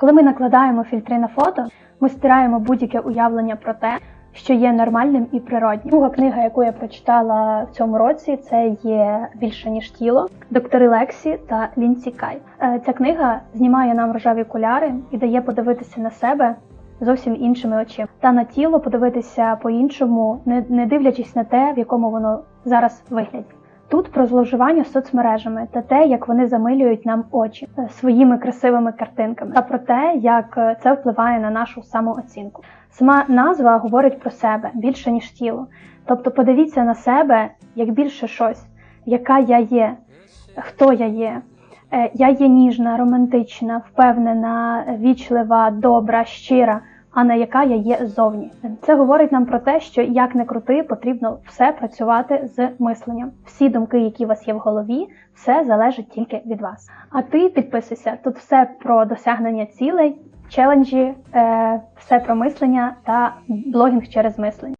Коли ми накладаємо фільтри на фото, ми стираємо будь-яке уявлення про те, що є нормальним і природнім. Друга книга, яку я прочитала в цьому році, це є більше ніж тіло доктори Лексі та Лінсі Кай. Е, Ця книга знімає нам рожеві окуляри і дає подивитися на себе зовсім іншими очима та на тіло подивитися по-іншому, не дивлячись на те, в якому воно зараз вигляді. Тут про зловживання соцмережами та те, як вони замилюють нам очі е, своїми красивими картинками, та про те, як е, це впливає на нашу самооцінку. Сама назва говорить про себе більше ніж тіло. Тобто подивіться на себе як більше щось, яка я є, хто я є. Е, Я є ніжна, романтична, впевнена, вічлива, добра, щира, а не яка я є ззовні. Це говорить нам про те, що як не крути, потрібно все працювати з мисленням. Всі думки, які у вас є в голові, все залежить тільки від вас. А ти підписуйся. Тут все про досягнення цілей, челенджі, е, все про мислення та блогінг через мислення.